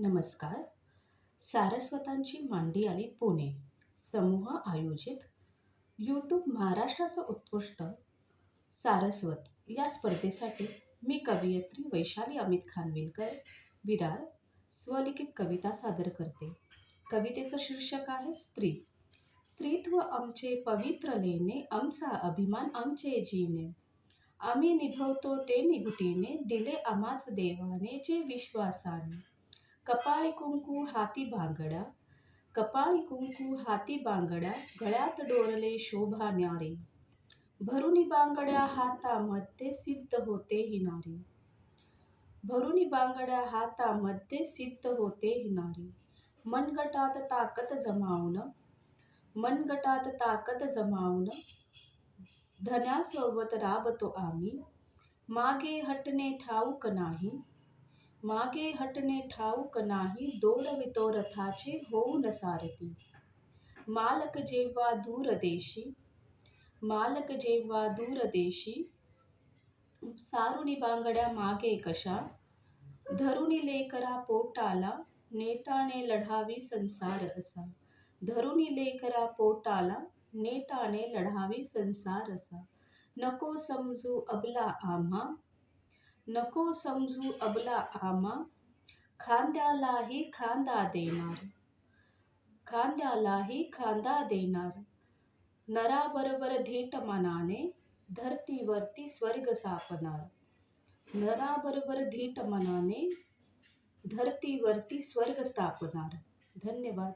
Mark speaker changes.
Speaker 1: नमस्कार. सारस्वतांची मांडी आली पुणे. समूह आयोजित यूट्यूब महाराष्ट्राचं उत्कृष्ट सारस्वत. या स्पर्धेसाठी मी कवयित्री वैशाली अमित खानविलकर विरार स्वलिखित कविता सादर करते. कवितेचं शीर्षक आहे स्त्री. स्त्रीत्व आमचे पवित्र लेणे आमचा अभिमान आमचे जीने आम्ही निभवतो ते निगुतीने दिले आमास देवाने जे विश्वासाने. कपाळी कुंकू हाती बांगड्या कपाळी कुंकू हाती बांगड्या गळ्यात डोरले शोभा न्यारी भरुनी बांगड्या हातामध्ये सिद्ध होते ही नारी भरुनी बांगड्या हातामध्ये सिद्ध होते ही नारी मनगटात ताकद जमावून मनगटात ताकद जमावणं धन्यासोबत राबतो आम्ही मागे हटणे ठाऊक नाही मागे हटणे ठाऊक नाही दौडवितो रथाचे होऊन सारथी। मालक जेव्हा दूरदेशी मालक जेव्हा दूरदेशी सारुणी बांगड्या मागे कशा धरुणी लेकरा पोटाला नेटाने लढावी संसार असा धरुणी लेकरा पोटाला नेटाने लढावी संसार असा नको समजू अबला आम्हा नको समजू अबला आमा. खांद्यालाही खांदा देणार. खांद्यालाही खांदा देणार. नराबरोबर धीट मनाने धरतीवरती स्वर्ग सापणार. नराबरोबर धीट मनाने धरतीवरती स्वर्ग स्थापणार धन्यवाद.